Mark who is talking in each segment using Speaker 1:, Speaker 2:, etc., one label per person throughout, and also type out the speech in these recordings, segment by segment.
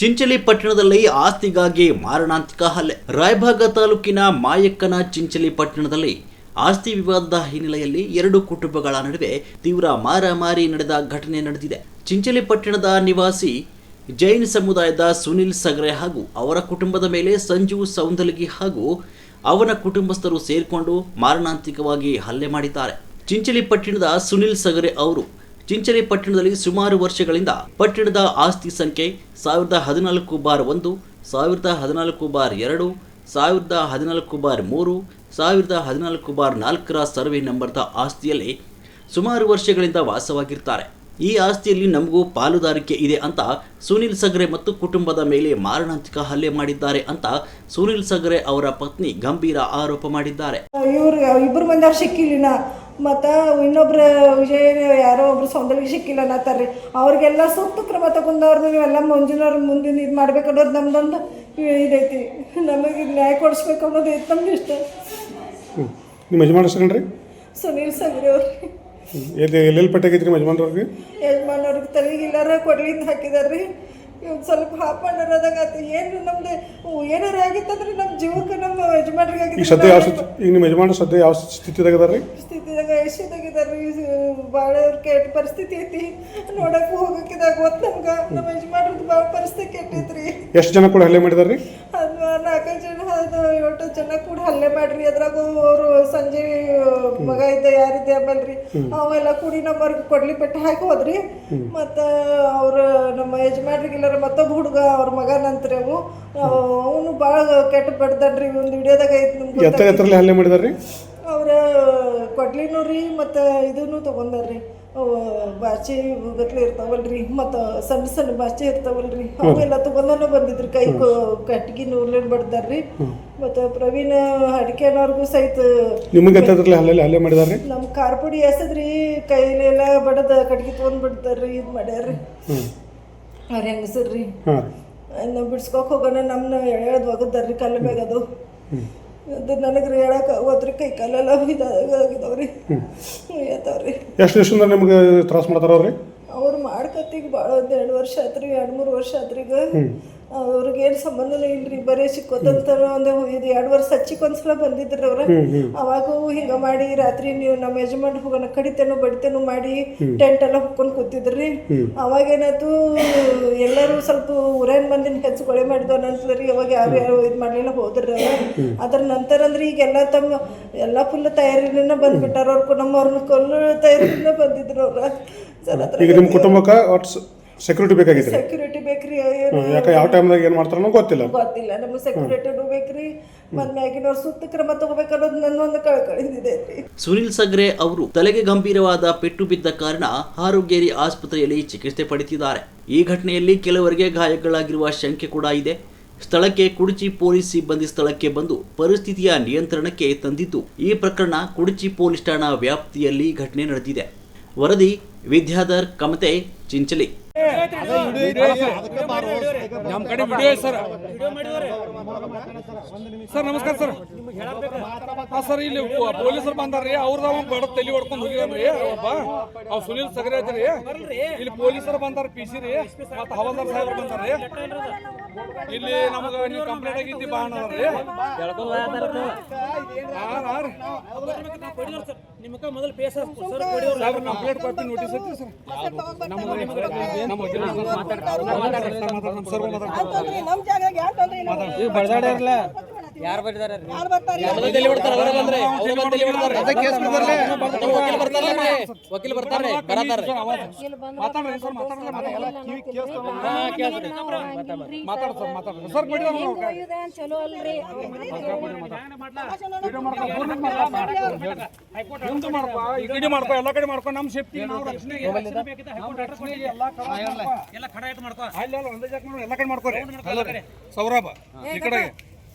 Speaker 1: ಚಿಂಚಲಿ ಪಟ್ಟಣದಲ್ಲಿ ಆಸ್ತಿಗಾಗಿ ಮಾರಣಾಂತಿಕ ಹಲ್ಲೆ. ರಾಯಭಾಗ ತಾಲೂಕಿನ ಮಾಯಕ್ಕನ ಚಿಂಚಲಿ ಪಟ್ಟಣದಲ್ಲಿ ಆಸ್ತಿ ವಿವಾದದ ಹಿನ್ನೆಲೆಯಲ್ಲಿ ಎರಡು ಕುಟುಂಬಗಳ ನಡುವೆ ತೀವ್ರ ಮಾರಾಮಾರಿ ನಡೆದ ಘಟನೆ ನಡೆದಿದೆ. ಚಿಂಚಲಿ ಪಟ್ಟಣದ ನಿವಾಸಿ ಜೈನ್ ಸಮುದಾಯದ ಸುನಿಲ್ ಸಗರೆ ಹಾಗೂ ಅವರ ಕುಟುಂಬದ ಮೇಲೆ ಸಂಜು ಸೌಂದಲಗಿ ಹಾಗೂ ಅವನ ಕುಟುಂಬಸ್ಥರು ಸೇರಿಕೊಂಡು ಮಾರಣಾಂತಿಕವಾಗಿ ಹಲ್ಲೆ ಮಾಡಿದ್ದಾರೆ. ಚಿಂಚಲಿ ಪಟ್ಟಣದ ಸುನಿಲ್ ಸಗರೆ ಅವರು ಚಿಂಚಲಿ ಪಟ್ಟಣದಲ್ಲಿ ಸುಮಾರು ವರ್ಷಗಳಿಂದ ಪಟ್ಟಣದ ಆಸ್ತಿ ಸಂಖ್ಯೆ ಸಾವಿರದ ಹದಿನಾಲ್ಕು ಬಾರ್ ಒಂದು, ಸಾವಿರದ ಹದಿನಾಲ್ಕು ಬಾರ್ ಎರಡು, ಸಾವಿರದ ಹದಿನಾಲ್ಕು ಬಾರ್ ಮೂರು, ಸಾವಿರದ ಹದಿನಾಲ್ಕು ಬಾರ್ ನಾಲ್ಕರ ಸರ್ವೆ ನಂಬರ್ದ ಆಸ್ತಿಯಲ್ಲಿ ಸುಮಾರು ವರ್ಷಗಳಿಂದ ವಾಸವಾಗಿರ್ತಾರೆ. ಈ ಆಸ್ತಿಯಲ್ಲಿ ನಮಗೂ ಪಾಲುದಾರಿಕೆ ಇದೆ ಅಂತ ಸುನಿಲ್ ಸಗ್ರೆ ಮತ್ತು ಕುಟುಂಬದ ಮೇಲೆ ಮಾರಣಾಂತಿಕ ಹಲ್ಲೆ ಮಾಡಿದ್ದಾರೆ ಅಂತ ಸುನಿಲ್ ಸಗ್ರೆ ಅವರ ಪತ್ನಿ ಗಂಭೀರ ಆರೋಪ ಮಾಡಿದ್ದಾರೆ.
Speaker 2: ಇಬ್ಬರು ಬಂದಾಗ ಸಿಕ್ಕಿಲ್ಲಿನ ಮತ್ತು ಇನ್ನೊಬ್ರು ವಿಜಯ ಯಾರೋ ಒಬ್ರು ಸೌಂದರ್ಯ ಸಿಕ್ಕಿಲ್ಲ ಅನ್ನತ್ತಾರ್ರಿ ಅವ್ರಿಗೆಲ್ಲ ಸೂಕ್ತ ಕ್ರಮ ತಗೊಂಡವ್ರನ್ನ ನೀವೆಲ್ಲ ಮುಂಜಿನವ್ರ ಮುಂದಿನ ಇದು ಮಾಡ್ಬೇಕು ಅನ್ನೋದು ನಮ್ದೊಂದು ಇದೈತಿ. ನಮಗೆ ನ್ಯಾಯ ಕೊಡಿಸ್ಬೇಕು ಅನ್ನೋದು ಐತೆ ನಮ್ಗೆ ಇಷ್ಟ.
Speaker 3: ನಿಮ್ಮ ಯಜಮಾನ ರೀ
Speaker 2: ಸುನೀಲ್ ಸಗ್ರಿ ಅವ್ರಿ.
Speaker 3: ಎಲ್ಲಿ ಎಲ್ಲೆಲ್ಲಿ ಪಟ್ಟಾಗೈತೆ ರೀ ಯಜಮಾನ್ರವ್ರಿಗೆ
Speaker 2: ಯಜಮಾನವ್ರಿಗೆ ತಲೆಗೆ ಇಲ್ಲಾರ ಕೊಡ್ಲಿಂದ ಹಾಕಿದಾರ್ರಿ. ಇವ್ನು ಸ್ವಲ್ಪ ಆತು. ಏನು ನಮ್ದು? ಏನಾರ ಆಗಿತ್ತಂದ್ರೆ ನಮ್ಮ ಜೀವಕ್ಕೆ ನಮ್ಮ ಯಜಮಾನ್ರಿಗೆ
Speaker 3: ಈಗ ಸದ್ಯ ಯಾವ ಸ್ಥಿತಿ ಈಗ ನಿಮ್ಮ ಯಜಮಾನ ಸದ್ಯ ಯಾವ ಸ್ಥಿತಿದಾಗ ಅದಾರ ರೀ
Speaker 2: ಸ್ಥಿತಿದಾಗ ಯಶದಾಗಿದಾರ್ರಿ ಭಾಳ ಕೆಟ್ಟ ಪರಿಸ್ಥಿತಿ ಐತಿ. ನೋಡಕ್ಕೆ ಹೋಗಕ್ಕಿದಾಗ ಗೊತ್ತು ನಮ್ಗೆ ನಮ್ಮ ಯಜಮಾನ್ರದ್ದು ಭಾಳ ಪರಿಸ್ಥಿತಿ ಕೆಟ್ಟೈತ್ರಿ
Speaker 3: ಎಷ್ಟು ಜನ ಕೂಡ ಹಲ್ಲೆ ಮಾಡಿದಾರೆ ರೀ
Speaker 2: ಅದು ನಾಲ್ಕೈದು ಜನ ಅದು ಏಟು ಜನ ಕೂಡ ಹಲ್ಲೆ ಮಾಡ್ರಿ. ಅದ್ರಾಗ ಅವರು ಸಂಜೆ ಮಗ ಇದ್ದ ಯಾರಿದ್ದೆ ಅಂಬಲ್ರಿ ಅವೆಲ್ಲ ಕೂಡಿ ನಮ್ಮವ್ರಿಗೆ ಕೊಡ್ಲಿ ಪೆಟ್ಟು ಹಾಕಿ ಹೋದ್ರಿ. ಮತ್ತು ಅವ್ರ ನಮ್ಮ ಯಜಮಾನ್ರಿಗಿಲ್ಲರ ಮತ್ತೊಬ್ಬ ಹುಡುಗ ಅವ್ರ ಮಗ ನಂತರ ಅವು. ಅವನು ಭಾಳ ಕೆಟ್ಟ ಬಡ್ದನ್ರಿ ಒಂದು ವಿಡಿಯೋದಾಗ ಐತಿ
Speaker 3: ಎತ್ತರಲ್ಲಿ ಹಲ್ಲೆ ಮಾಡಿದಾರೆ ರೀ
Speaker 2: ಅವ್ರ ಕೊಡ್ಲಿನೂ ರೀ ಮತ್ತು ಇದನ್ನು ತೊಗೊಂಡಾರ್ರಿ ಅವು ಬಾಚಿ ಗತ್ಲೆ ಇರ್ತಾವಲ್ರಿ ಮತ್ತು ಸಣ್ಣ ಸಣ್ಣ ಬಾಚಿ ಇರ್ತಾವಲ್ರಿ. ಅವೆಲ್ಲ ತೊಗೊಂಡನ ಬಂದಿದ್ರಿ ಕೈ ಕಟ್ಗಿ ನೂರ್ಲೇನ್ ಬಡ್ದಾರ್ರಿ ಮತ್ತು ಪ್ರವೀಣ್ ಅಡಿಕೆನವ್ರಿಗೂ ಸಹಿತ
Speaker 3: ನಿಮಗೆ ಹಲ್ಲೆ ಹಲ್ಲೆ ಮಾಡಿದಾರ್ರಿ
Speaker 2: ನಮ್ಮ ಖಾರ ಪುಡಿ ಎಸದ್ರಿ ಕೈಲೆಲ್ಲ ಬಡದ ಕಟ್ಗಿ ತೊಗೊಂಡ್ ಬಿಡ್ತಾರ್ರಿ ಇದು ಮಾಡ್ಯಾರ್ರಿ
Speaker 3: ರೀ.
Speaker 2: ಅವ್ರ ಹೆಂಗಸರ್ರಿ ನಾವು ಬಿಡ್ಸ್ಕೊಕ್ ಹೋಗೋಣ ನಮ್ಮನ್ನ ಎಳೆಯೋದು ಒಗದ್ದಾರ್ರಿ ಕಲ್ಲು ಮ್ಯಾಗ ಅದು. ಅದು ನನಗೆ ಹೇಳಕ್ಕೆ ಹೋದ್ರಿ ಕೈ ಕಾಲೆಲ್ಲ ಇದಾಗಿದಾವ್ರಿ. ಎತ್ತವ್ರಿ
Speaker 3: ಎಷ್ಟು ದಿವಸದಿಂದ ನಿಮ್ಗೆ ತ್ರಾಸ ಮಾಡ್ತಾರ ಅವ್ರಿ
Speaker 2: ಅವ್ರು ಮಾಡ್ಕತ್ತಿಗೆ ಭಾಳ ಒಂದು ಎರಡು ವರ್ಷ ಆತ್ರಿ ಎರಡು ಮೂರು ವರ್ಷ ಆತ್ರೀಗ. ಅವ್ರಿಗೇನು ಸಂಬಂಧನೇ ಇಲ್ರಿ ಬರೀ ಸಿಕ್ಕೋತಂತರ ಒಂದು ಇದು ಎರಡು ವರ್ಷ ಹಚ್ಚಿಕ್ ಒಂದ್ಸಲ ಬಂದಿದ್ರಿ ಅವ್ರ. ಅವಾಗೂ ಹಿಂಗ ಮಾಡಿ ರಾತ್ರಿ ನೀವು ನಮ್ಮ ಯಜಮಾನ್ ಹೋಗೋಣ ಕಡಿತೇನೋ ಬಡಿತೇನೋ ಮಾಡಿ ಟೆಂಟ್ ಎಲ್ಲ ಹುಕ್ಕೊಂಡು ಕೂತಿದ್ರಿ. ಅವಾಗ ಏನಾಯ್ತು ಎಲ್ಲರೂ ಸ್ವಲ್ಪ ಊರೇನ್ ಬಂದಿನ ಹೆಚ್ಚು ಕೊಳೆ ಮಾಡಿದವ್ ನಂತರಿ ಅವಾಗ ಯಾರು ಯಾರು ಇದು ಮಾಡ್ಲಿಲ್ಲ ಹೋದ್ರಿ ಅವ್ರು. ಅದ್ರ ನಂತರ ಅಂದ್ರೆ ಈಗೆಲ್ಲ ತಮ್ಮ ಎಲ್ಲ ಫುಲ್ ತಯಾರಿನ ಬಂದ್ಬಿಟ್ಟಾರ ಅವ್ರ. ನಮ್ಮ ಅವ್ರನ್ನ ಕೊಲ್ಲು ತಯಾರಿನ ಬಂದಿದ್ರು ಅವ್ರ. ಸರ್
Speaker 3: ನಿಮ್ಮ ಕುಟುಂಬಕ್ಕೆ ಸೆಕ್ಯೂರಿಟಿ ಬೇಕಾಗಿತ್ತು
Speaker 2: ಸೆಕ್ಯೂರಿಟಿ ಬೇಕ್ರಿ
Speaker 3: ಯಾಕೆ ಯಾವ ಟೈಮ್ದಾಗ ಏನು ಮಾಡ್ತಾರೋ ಗೊತ್ತಿಲ್ಲ.
Speaker 2: ಗೊತ್ತಿಲ್ಲ ನಮ್ಗೆ ಸೆಕ್ಯೂರಿಟಿನೂ ಬೇಕ್ರಿ ಮತ್ತು ಮ್ಯಾಗಿನವ್ರು ಸೂಕ್ತ ಕ್ರಮ ತಗೋಬೇಕು ಅನ್ನೋದು ನನ್ನೊಂದು ಕಳ್ಕಳಿದಿದೆ
Speaker 1: ಸುನಿಲ್ ಸಗ್ರೆ ಅವರು ತಲೆಗೆ ಗಂಭೀರವಾದ ಪೆಟ್ಟು ಬಿದ್ದ ಕಾರಣ ಆರೋಗ್ಯರಿ ಆಸ್ಪತ್ರೆಯಲ್ಲಿ ಚಿಕಿತ್ಸೆ ಪಡೆದಿದ್ದಾರೆ ಈ ಘಟನೆಯಲ್ಲಿ ಕೆಲವರಿಗೆ ಗಾಯಗಳಾಗಿರುವ ಶಂಕೆ ಕೂಡ ಇದೆ. ಸ್ಥಳಕ್ಕೆ ಕುಡಚಿ ಪೊಲೀಸ್ ಸಿಬ್ಬಂದಿ ಸ್ಥಳಕ್ಕೆ ಬಂದು ಪರಿಸ್ಥಿತಿಯ ನಿಯಂತ್ರಣಕ್ಕೆ ತಂದಿದ್ದು ಈ ಪ್ರಕರಣ ಕುಡಚಿ ಪೊಲೀಸ್ ಠಾಣಾ ವ್ಯಾಪ್ತಿಯಲ್ಲಿ ಘಟನೆ ನಡೆದಿದೆ. ವರದಿ ವಿದ್ಯಾಧರ್ ಕಮತೆ ಚಿಂಚಲಿ.
Speaker 4: ನಮ್ಮ ಕಡೆ ವಿಡಿಯೋ ಸರ್. ಸರ್ ನಮಸ್ಕಾರ ಸರ್. ಹಾಂ ಸರ್ ಇಲ್ಲಿ ಪೊಲೀಸರು ಬಂದಾರ್ರಿ. ಅವ್ರದ ಅವ ಬಡ ತಲೆ ಹೊಡ್ಕೊಂಡು ಹೋಗಿದ್ರಿ ಒಬ್ಬ ಅವ್ ಸುನೀಲ್ ಸಗರೆ ಐತ್ರಿ. ಇಲ್ಲಿ ಪೊಲೀಸರು ಬಂದಾರ ಪಿ ಸಿ ರೀ. ಮತ್ತು ಹವಾಲ್ದಾರ್ ಸಾಹೇಬ್ರು ಬಂದಾರ್ರಿ. ಇಲ್ಲಿ ನಮಗ ನೀವು ಕಂಪ್ಲೇಂಟ್ ಆಗಿದ್ದಿ ಬಾ ಅನ್ನೋದ್ರಿ ಹಾಂ ಹಾಂ ರೀ
Speaker 5: ನಿಮ್ಗೆ ಸರ್
Speaker 4: ನೋಟಿಸ್ ಸರ್ ನಮ್ಮ ನಮ್ಮ
Speaker 2: ಜಾಗ ಯಾಕೆ ತೊಂದ್ರೆ
Speaker 5: ಯಾರು ಬರ್ತಾರೆ ವಕೀಲ ಬರ್ತಾರೆ ಬರತಾರೆ
Speaker 6: ಚಲೋ ಅಲ್ರಿ.
Speaker 4: ಮುಂದೆ ಮಾಡ್ಪ ಈ ಕಡೆ ಮಾಡ್ಪ ಎಲ್ಲ ಕಡೆ ಮಾಡ್ಪ ನಮ್ಮ ಸೇಫ್ಟಿ ನಾವು ರಕ್ಷಣೆಗೆ ಎಲ್ಲ ಕಡೆ ಮಾಡ್ಪ.
Speaker 5: ಎಲ್ಲ ಮಾಡ್ಕೋ.
Speaker 4: ಅಲ್ಲಿ ಅಲ್ಲ ಒಂದೇ ಜಾಗ ಎಲ್ಲ ಕಡೆ. ಮಾಡ್ಕೋರಿ ಸೌರಭ ಈ ಕಡೆ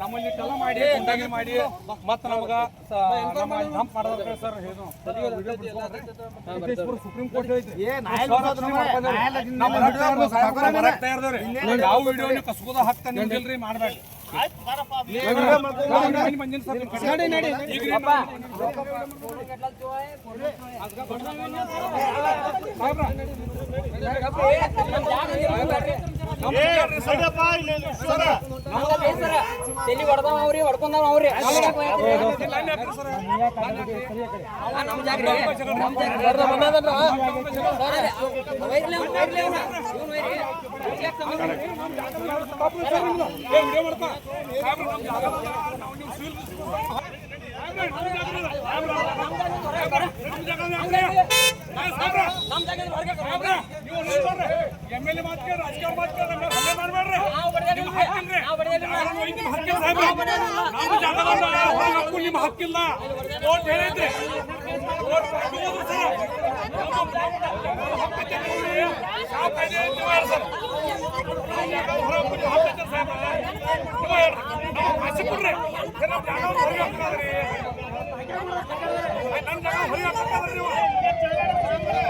Speaker 4: ನಮ್ಮಲ್ಲಿ ಇಟ್ಟೆಲ್ಲ ಮಾಡಿ ಗುಂಡಾಗಿ ಮಾಡಿ ಮತ್ತ ನಮಗ ನಮ್ಮ ಮಾಡೋದಕ್ಕೆ ಸರ್ ಏನು ಸುಪ್ರೀಂ ಕೋರ್ಟ್? ಯಾವ ವಿಡಿಯೋ ನೀವು ಕಸ್ಕೋದ ಸರ್ ನಿಮ್ಗಿಲ್ರಿ ಬಂದಿನಿ ಸರ್. ನಿಮ್ ಕಡೆ. ಈಗ ರೀ ನಮ್ಮ-
Speaker 5: ತಲಿ ಹೊಡ್ದಾವ ಅವ್ರಿ ಹೊಡ್ಕೊಂಡಾವ ಅವ್ರಿ ನಮ್ ಜಾಗ ರೀ ನಮ್ ಜಾಗ
Speaker 4: ಏ, ವಿಡಿಯೋ ಮಾಡ್ತಾ? ಸಾಹೇಬ್ರ, ನಮ್ ಜಾಗ ಅದ. ನಾವು ನೀವು ಸಿವಿಲ್ ಸಾಹೇಬ್ರ, ನಮ್ ಜಾಗ ಅದ. ಸಾಹೇಬ್ರ, ನಮ್ ಜಾಗ ಅದ ಅಂದ್ರೆ. ಏ, ಸಾಹೇಬ್ರ, ಸಾಹೇಬ್ರ, ನೀವು ನೋಡ್ಬೇಡ್ರಿ. MLA ಮಾತ್ ಕೇಳಿ, ರಾಜಕೀಯ ಮಾತ್ ಕೇಳಿ, ನಮ್ಮ ಮೇಲೆ ಹಲ್ಲೆ ಮಾಡ್ಬೇಡ್ರಿ. ನಿಮ್ಮ ಹಕ್ಕಿಲ್ರಿ. ಯಾರನ್ನೂ ಒಯ್ದು ನಿಮ್ಮ ಹಕ್ಕಿಲ್ಲ ಸಾಹೇಬ್ರ. ನಮ್ಮ ಜಾಗ ಅದ. ಹೊರಗ್ ಹಾಕು, ನಿಮ್ಮ ಹಕ್ಕಿಲ್ಲ ಕೋರ್ಟ್ ಹೇಳಿದ್ರಿ ಕೋರ್ಟ್